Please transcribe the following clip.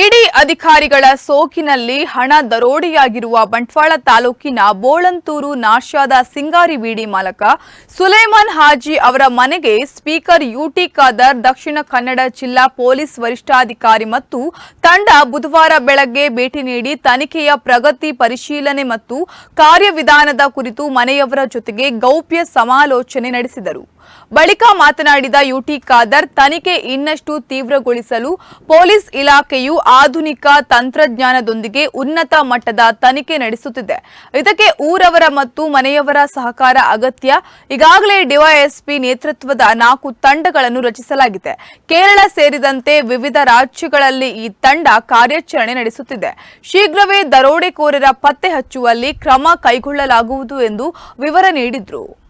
ಇಡಿ ಅಧಿಕಾರಿಗಳ ಸೋಕಿನಲ್ಲಿ ಹಣ ದರೋಡಿಯಾಗಿರುವ ಬಂಟ್ವಾಳ ತಾಲೂಕಿನ ಬೋಳಂತೂರು ನಾಶಾದ ಸಿಂಗಾರಿ ಬೀಡಿ ಮಾಲಕ ಸುಲೇಮಾನ್ ಹಾಜಿ ಅವರ ಮನೆಗೆ ಸ್ಪೀಕರ್ ಯುಟಿ ಖಾದರ್, ದಕ್ಷಿಣ ಕನ್ನಡ ಜಿಲ್ಲಾ ಪೊಲೀಸ್ ವರಿಷ್ಠಾಧಿಕಾರಿ ಮತ್ತು ತಂಡ ಬುಧವಾರ ಬೆಳಗ್ಗೆ ಭೇಟಿ ನೀಡಿ ತನಿಖೆಯ ಪ್ರಗತಿ ಪರಿಶೀಲನೆ ಮತ್ತು ಕಾರ್ಯವಿಧಾನದ ಕುರಿತು ಮನೆಯವರ ಜೊತೆಗೆ ಗೌಪ್ಯ ಸಮಾಲೋಚನೆ ನಡೆಸಿದರು. ಬಳಿಕ ಮಾತನಾಡಿದ ಯುಟಿ ಖಾದರ್, ತನಿಖೆ ಇನ್ನಷ್ಟು ತೀವ್ರಗೊಳಿಸಲು ಪೊಲೀಸ್ ಇಲಾಖೆಯು ಆಧುನಿಕ ತಂತ್ರಜ್ಞಾನದೊಂದಿಗೆ ಉನ್ನತ ಮಟ್ಟದ ತನಿಖೆ ನಡೆಸುತ್ತಿದೆ. ಇದಕ್ಕೆ ಊರವರ ಮತ್ತು ಮನೆಯವರ ಸಹಕಾರ ಅಗತ್ಯ. ಈಗಾಗಲೇ ಡಿವೈಎಸ್ಪಿ ನೇತೃತ್ವದ ನಾಲ್ಕು ತಂಡಗಳನ್ನು ರಚಿಸಲಾಗಿದೆ. ಕೇರಳ ಸೇರಿದಂತೆ ವಿವಿಧ ರಾಜ್ಯಗಳಲ್ಲಿ ಈ ತಂಡ ಕಾರ್ಯಾಚರಣೆ ನಡೆಸುತ್ತಿದೆ. ಶೀಘ್ರವೇ ದರೋಡೆಕೋರರ ಪತ್ತೆ ಹಚ್ಚುವಲ್ಲಿ ಕ್ರಮ ಕೈಗೊಳ್ಳಲಾಗುವುದು ಎಂದು ವಿವರ ನೀಡಿದರು.